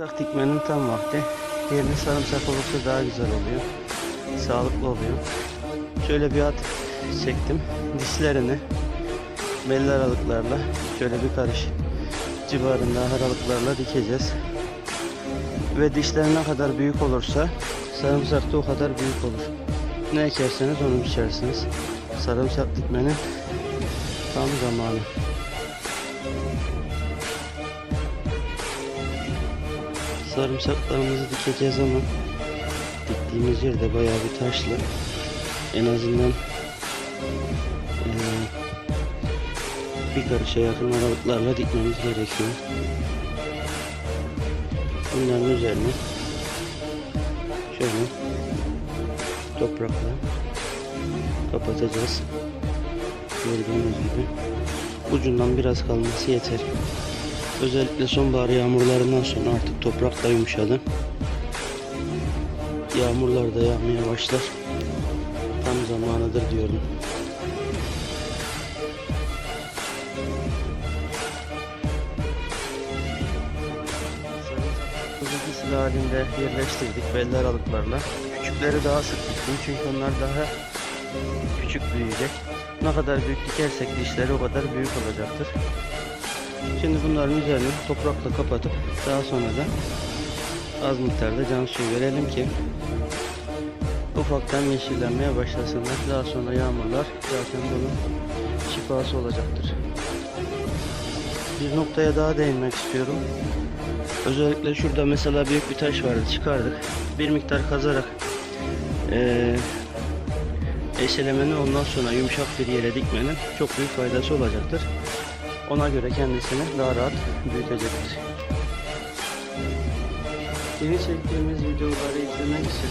Sarımsak dikmenin tam vakti. Yerine sarımsak olursa daha güzel oluyor. Sağlıklı oluyor. Şöyle bir at çektim. Dişlerini belli aralıklarla şöyle bir karış civarında aralıklarla dikeceğiz. Ve dişler ne kadar büyük olursa sarımsak da o kadar büyük olur. Ne ekerseniz onu biçersiniz. Sarımsak dikmenin tam zamanı. Sarımsaklarımızı dikeceğiz ama diktiğimiz yerde bayağı bir taşlı. En azından eee, bir karışa yakın aralıklarla dikmemiz gerekiyor. Bunların üzerine şöyle toprakla kapatacağız. Gördüğünüz gibi ucundan biraz kalması yeter. Özellikle sonbahar yağmurlarından sonra artık toprak da yumuşadı. Yağmurlar da yağmaya başlar. Tam zamanıdır diyorum. Sıra halinde yerleştirdik belli aralıklarla. Küçükleri daha sık diktim çünkü onlar daha küçük büyüyecek. Ne kadar büyük dikersek dişleri o kadar büyük olacaktır. Şimdi bunların üzerini toprakla kapatıp daha sonra da az miktarda can suyu verelim ki ufaktan yeşillenmeye başlasınlar. Daha sonra yağmurlar zaten bunun şifası olacaktır. Bir noktaya daha değinmek istiyorum. Özellikle şurada mesela büyük bir taş vardı çıkardık. Bir miktar kazarak eee eşelemenin ondan sonra yumuşak bir yere dikmenin çok büyük faydası olacaktır. Ona göre kendisini daha rahat büyütecektir. Yeni çektiğimiz videoları izlemek için